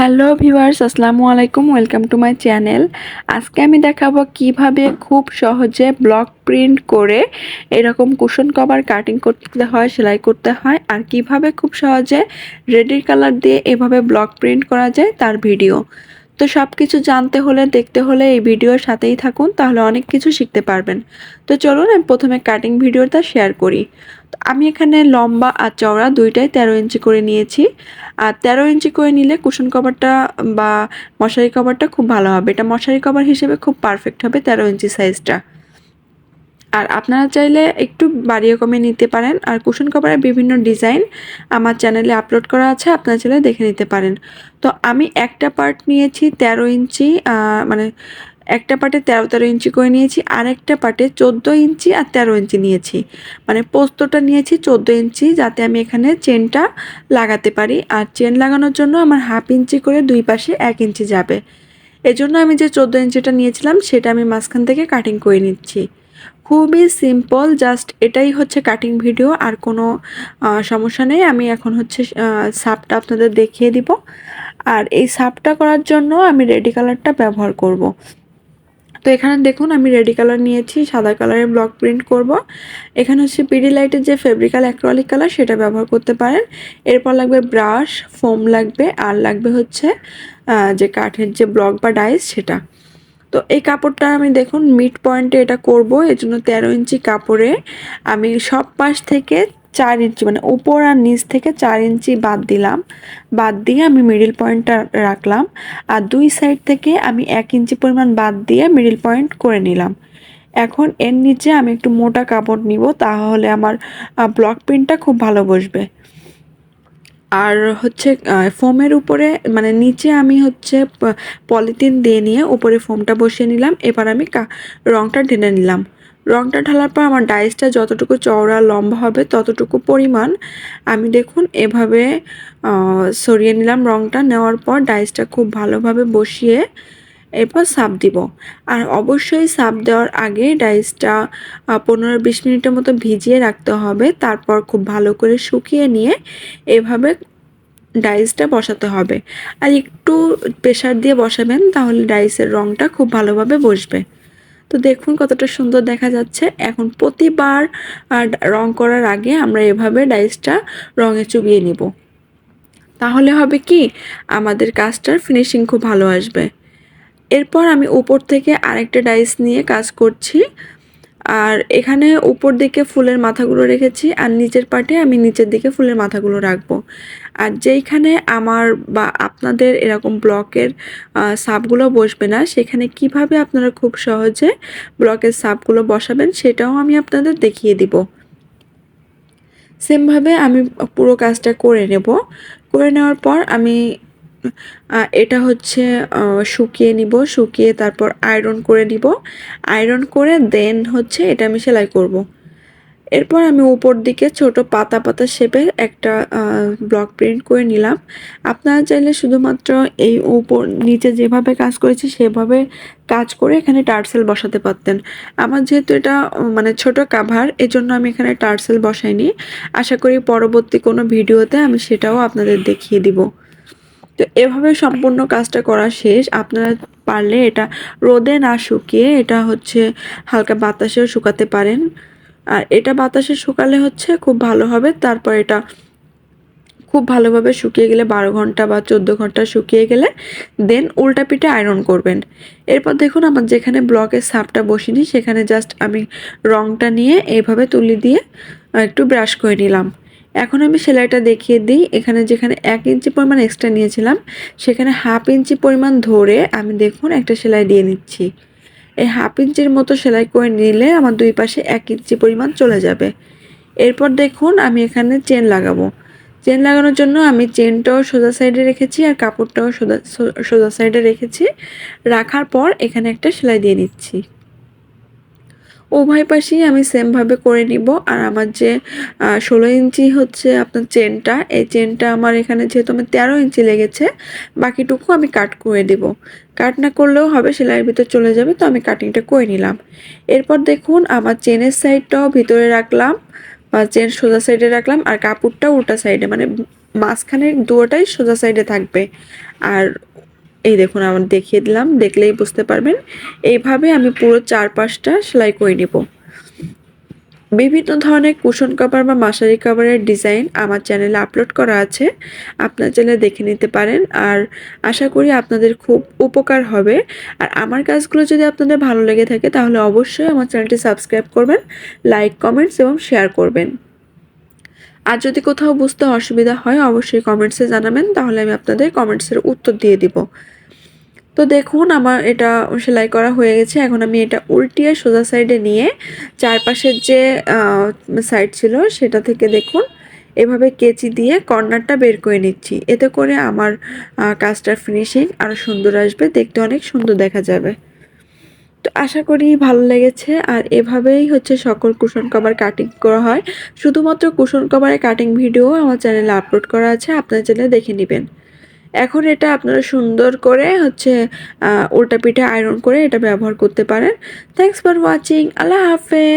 Hello viewers, আসসালামু আলাইকুম, welcome to my channel. আজকে আমি দেখাবো কীভাবে খুব সহজে ব্লক প্রিন্ট করে এরকম কুশন কভার কাটিং করতে হয়, সেলাই করতে হয়, আর কীভাবে খুব সহজে রেডি কালার দিয়ে এভাবে ব্লক প্রিন্ট করা যায় তার ভিডিও। তো সব কিছু জানতে হলে, দেখতে হলে এই ভিডিওর সাথেই থাকুন, তাহলে অনেক কিছু শিখতে পারবেন। তো চলুন, আমি প্রথমে কাটিং ভিডিওটা শেয়ার করি। তো আমি এখানে লম্বা আর চওড়া দুইটাই তেরো ইঞ্চি করে নিয়েছি। আর তেরো ইঞ্চি করে নিলে কুশন কভারটা বা মশারি কভারটা খুব ভালো হবে। এটা মশারি কভার হিসেবে খুব পারফেক্ট হবে তেরো ইঞ্চি সাইজটা আর আপনারা চাইলে একটু বাড়িয়ে কমে নিতে পারেন। আর কুশন কভারের বিভিন্ন ডিজাইন আমার চ্যানেলে আপলোড করা আছে, আপনারা চাইলে দেখে নিতে পারেন। তো আমি একটা পার্ট নিয়েছি তেরো ইঞ্চি মানে একটা পার্টে তেরো তেরো ইঞ্চি করে নিয়েছি, আর একটা পার্টে চোদ্দ ইঞ্চি আর তেরো ইঞ্চি নিয়েছি। মানে পোস্তটা নিয়েছি চোদ্দ ইঞ্চি যাতে আমি এখানে চেনটা লাগাতে পারি। আর চেন লাগানোর জন্য আমার হাফ ইঞ্চি করে দুই পাশে এক ইঞ্চি যাবে। এজন্য আমি যে চোদ্দ ইঞ্চিটা নিয়েছিলাম, সেটা আমি মাঝখান থেকে কাটিং করে নিচ্ছি। খুবই সিম্পল জাস্ট এটাই হচ্ছে কাটিং ভিডিও আর কোনো সমস্যা নেই আমি এখন হচ্ছে সাপটা আপনাদের দেখিয়ে দিব আর এই সাপটা করার জন্য আমি রেডি কালারটা ব্যবহার করব। তো এখানে দেখুন, আমি রেডি কালার নিয়েছি, সাদা কালারের ব্লক প্রিন্ট করব। এখানে হচ্ছে পিডি লাইটের যে ফেব্রিকাল অ্যাক্রোলিক কালার সেটা ব্যবহার করতে পারেন এরপর লাগবে ব্রাশ ফোম লাগবে, আর লাগবে হচ্ছে যে কাঠের যে ব্লক বা ডাইস সেটা তো এই কাপড়টা আমি দেখুন মিড পয়েন্টে এটা করব। এর জন্য তেরো ইঞ্চি কাপড়ে আমি সব পাশ থেকে চার ইঞ্চি মানে উপর আর নিচ থেকে চার ইঞ্চি বাদ দিলাম। বাদ দিয়ে আমি মিডিল পয়েন্টটা রাখলাম। আর দুই সাইড থেকে আমি এক ইঞ্চি পরিমাণ বাদ দিয়ে মিডিল পয়েন্ট করে নিলাম। এখন এর নিচে আমি একটু মোটা কাপড় নিব, তাহলে আমার ব্লক প্রিন্টটা খুব ভালো বসবে। আর হচ্ছে ফোমের উপরে মানে নিচে আমি হচ্ছে পলিথিন দিয়ে নিয়ে উপরে ফোমটা বসিয়ে নিলাম। এবার আমি রংটা ঢেলে নিলাম। রংটা ঢালার পর আমার ডাইসটা যতটুকু চওড়া লম্বা হবে ততটুকু পরিমাণ আমি দেখুন এভাবে সরিয়ে নিলাম রংটা। নেওয়ার পর ডাইসটা খুব ভালোভাবে বসিয়ে এরপর সাপ দিব। আর অবশ্যই সাপ দেওয়ার আগে ডাইসটা পনেরো বিশ মিনিটের মতো ভিজিয়ে রাখতে হবে। তারপর খুব ভালো করে শুকিয়ে নিয়ে এভাবে ডাইসটা বসাতে হবে। আর একটু প্রেশার দিয়ে বসাবেন, তাহলে ডাইসের রঙটা খুব ভালোভাবে বসবে। তো দেখুন কতটা সুন্দর দেখা যাচ্ছে। এখন প্রতিবার রং করার আগে আমরা এভাবে ডাইসটা রঙে চুবিয়ে নিব। তাহলে হবে কি? আমাদের কাজটার ফিনিশিং খুব ভালো আসবে। এরপর আমি উপর থেকে আরেকটা ডাইস নিয়ে কাজ করছি। আর এখানে উপর দিকে ফুলের মাথাগুলো রেখেছি আর নিচের পাটে আমি নিচের দিকে ফুলের মাথাগুলো রাখব। আর যেইখানে আমার বা আপনাদের এরকম ব্লকের সাপগুলো বসবে না, সেখানে কীভাবে আপনারা খুব সহজে ব্লকের সাপগুলো বসাবেন সেটাও আমি আপনাদের দেখিয়ে দিব। সেমভাবে আমি পুরো কাজটা করে নেব। করে নেওয়ার পর আমি এটা হচ্ছে শুকিয়ে নিব, শুকিয়ে তারপর আয়রন করে নিব। আয়রন করে দেন হচ্ছে এটা আমি সেলাই করব। এরপর আমি উপর দিকে ছোট পাতা পাতা শেপে একটা ব্লক প্রিন্ট করে নিলাম। আপনারা চাইলে শুধুমাত্র এই উপর, নিচে যেভাবে কাজ করেছি সেভাবে কাজ করে এখানে টার্সেল বসাতে পারতেন। আমার যেহেতু এটা মানে ছোট কাভার এজন্য আমি এখানে টার্সেল বসাইনি। আশা করি পরবর্তী কোনো ভিডিওতে আমি সেটাও আপনাদের দেখিয়ে দিব। তো এভাবে সম্পূর্ণ কাজটা করা শেষ। আপনারা পারলে এটা রোদে না শুকিয়ে এটা হচ্ছে হালকা বাতাসেও শুকাতে পারেন। আর এটা বাতাসে শুকালে হচ্ছে খুব ভালো হবে। তারপর এটা খুব ভালোভাবে শুকিয়ে গেলে বারো ঘণ্টা বা চোদ্দ ঘণ্টা শুকিয়ে গেলে দেন উল্টা পিঠে আয়রন করবেন। এরপর দেখুন আমার যেখানে ব্লকের সাপটা বসিনি, সেখানে জাস্ট আমি রংটা নিয়ে এইভাবে তুলি দিয়ে একটু ব্রাশ করে নিলাম। এখন আমি সেলাইটা দেখিয়ে দিই। এখানে যেখানে এক ইঞ্চি পরিমাণ এক্সট্রা নিয়েছিলাম, সেখানে হাফ ইঞ্চি পরিমাণ ধরে আমি দেখুন একটা সেলাই দিয়ে নিচ্ছি। এই হাফ ইঞ্চির মতো সেলাই করে নিলে আমার দুই পাশে এক ইঞ্চি পরিমাণ চলে যাবে। এরপর দেখুন আমি এখানে চেন লাগাবো। চেন লাগানোর জন্য আমি চেনটাও সোজা সাইডে রেখেছি আর কাপড়টাও সোজা সোজা সাইডে রেখেছি। রাখার পর এখানে একটা সেলাই দিয়ে নিচ্ছি। উভয় পাশেই আমি সেমভাবে করে নিব। আর আমার যে ষোলো ইঞ্চি হচ্ছে আপনার চেনটা, এই চেনটা আমার এখানে যেহেতু আমার তেরো ইঞ্চি লেগেছে, বাকিটুকু আমি কাট করে দেব। কাট না করলেও হবে, সেলাইয়ের ভিতর চলে যাবে, তো আমি কাটিংটা করে নিলাম। এরপর দেখুন, আমার চেনের সাইডটাও ভিতরে রাখলাম, বা চেন সোজা সাইডে রাখলাম, আর কাপড়টা উল্টা সাইডে মানে মাঝখানের দুটোটাই সোজা সাইডে থাকবে। আর এই দেখুন আমার দেখিয়ে দিলাম, দেখলেই বুঝতে পারবেন। এইভাবে আমি পুরো চারপাশটা সেলাই করে নেব। বিভিন্ন ধরনের কুশন কভার বা মাসারি কভারের ডিজাইন আমার চ্যানেলে আপলোড করা আছে। আপনার চ্যানেলে দেখে নিতে পারেন। আর আশা করি আপনাদের খুব উপকার হবে। আর আমার কাজগুলো যদি আপনাদের ভালো লেগে থাকে, তাহলে অবশ্যই আমার চ্যানেলটি সাবস্ক্রাইব করবেন, লাইক, কমেন্টস এবং শেয়ার করবেন। আর যদি কোথাও বুঝতে অসুবিধা হয়, অবশ্যই কমেন্টসে জানাবেন। তাহলে আমি আপনাদের কমেন্টসের উত্তর দিয়ে দিব। তো দেখুন, আমার এটা সেলাই করা হয়ে গেছে। এখন আমি এটা উল্টিয়ে সোজা সাইডে নিয়ে চারপাশের যে সাইড ছিল সেটা থেকে দেখুন, এভাবে কেচি দিয়ে কর্নারটা বের করে নিচ্ছি। এতে করে আমার কাজটার ফিনিশিং আরও সুন্দর আসবে, দেখতে অনেক সুন্দর দেখা যাবে। তো আশা করি ভালো লেগেছে। আর এভাবেই হচ্ছে সকল কুশন কভার কাটিং করা হয়। শুধুমাত্র কুশন কভারের কাটিং ভিডিও আমার চ্যানেলে আপলোড করা আছে, আপনার চ্যানেলে দেখে নেবেন। এখন এটা আপনারা সুন্দর করে হচ্ছে উল্টা পিঠে আয়রন করে এটা ব্যবহার করতে পারেন। থ্যাংকস ফর ওয়াচিং আল্লাহ হাফেজ।